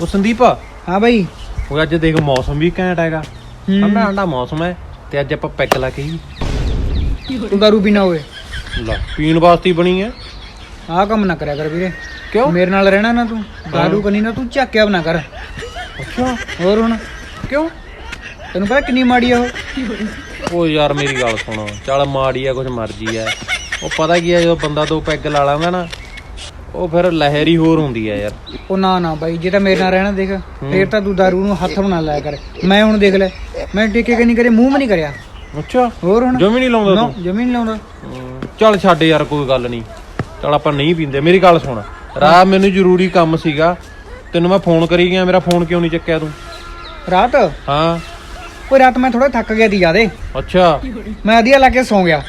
ਉਹ ਸੰਦੀਪ। ਹਾਂ ਬਾਈ। ਉਹ ਅੱਜ ਦੇਖ ਮੌਸਮ ਵੀ ਘੈਂਟ ਹੈਗਾ। ਹੂੰ। ਠੰਡਾ ਠੰਡਾ ਮੌਸਮ ਹੈ ਤੇ ਅੱਜ ਆਪਾਂ ਪੈਗ ਲਾ ਕੇ ਹੀ ਤੂੰ ਦਾਰੂ ਪੀਣਾ ਹੋਵੇ ਲਾ ਪੀਣ ਵਾਸਤੇ ਹੀ ਬਣੀ ਹੈ। ਆਹ ਕੰਮ ਨਾ ਕਰਿਆ ਕਰ ਵੀਰੇ। ਕਿਉਂ? ਮੇਰੇ ਨਾਲ ਰਹਿਣਾ ਨਾ ਤੂੰ। ਦਾਰੂ ਕਨੀ ਨਾ ਤੂੰ ਝਾਕਿਆ ਬਣਾ ਕਰ। ਅੱਛਾ। ਹੋਰ ਹੁਣ? ਕਿਉਂ? ਤੈਨੂੰ ਪਤਾ ਕਿੰਨੀ ਮਾੜੀ ਆ ਉਹ? ਉਹ ਯਾਰ ਮੇਰੀ ਗੱਲ ਸੁਣ। ਚੱਲ ਮਾੜੀ ਆ ਕੁਝ ਮਰਜ਼ੀ ਆ। ਉਹ ਪਤਾ ਕੀ ਆ ਜਦੋਂ ਬੰਦਾ ਦੋ ਪੈਗ ਲਾ ਲਾਂਦਾ ਨਾ ਉਹ ਫਿਰ ਲਹਿਰ ਹੀ ਹੋਰ ਹੁੰਦੀ ਆ ਯਾਰ। ਉਹ ਨਾ ਨਾ ਬਾਈ ਜੇ ਤਾਂ ਮੇਰੇ ਨਾਲ ਰਹਿਣਾ ਦੇਖ ਫੇਰ ਤਾਂ ਤੂੰ ਦਾਰੂ ਨੂੰ ਹੱਥ ਬਣਾ ਲਾਇਆ ਕਰ। ਮੈਂ ਹੁਣ ਦੇਖ ਲੈ ਮੈਂ ਟਿੱਕੇ ਕਿ ਨਹੀਂ ਕਰੇ ਮੂੰਹ ਵੀ ਨਹੀਂ ਕਰਿਆ। ਅੱਛਾ। ਹੋਰ ਹੁਣ? ਜਮੀ ਨਹੀਂ ਲਾਉਂਦਾ ਤੂੰ? ਜਮੀ ਨਹੀਂ ਲਾਉਂਦਾ। ਚੱਲ ਛੱਡ ਯਾਰ ਕੋਈ ਗੱਲ ਨਹੀਂ। ਚੱਲ ਆਪਾਂ ਨਹੀਂ ਪੀਂਦੇ। ਮੇਰੀ ਗੱਲ ਸੁਣ। ਰਾਹ ਮੈਨੂੰ ਜ਼ਰੂਰੀ ਕੰਮ ਸੀਗਾ। ਤੈਨੂੰ ਮੈਂ ਫੋਨ ਕਰੀ ਗਿਆ ਮੇਰਾ ਫੋਨ ਕਿਉਂ ਨਹੀਂ ਚੱਕਿਆ ਤੂੰ? ਰਾਤ? ਹਾਂ। ਕੋਈ ਰਾਤ ਮੈਂ ਥੋੜਾ ਥੱਕ ਗਿਆ ਦੀ ਜਿਆਦੇ। ਅੱਛਾ। ਮੈਂ ਅਧੀਆ ਲਾ ਕੇ ਸੌਂ ਗਿਆ।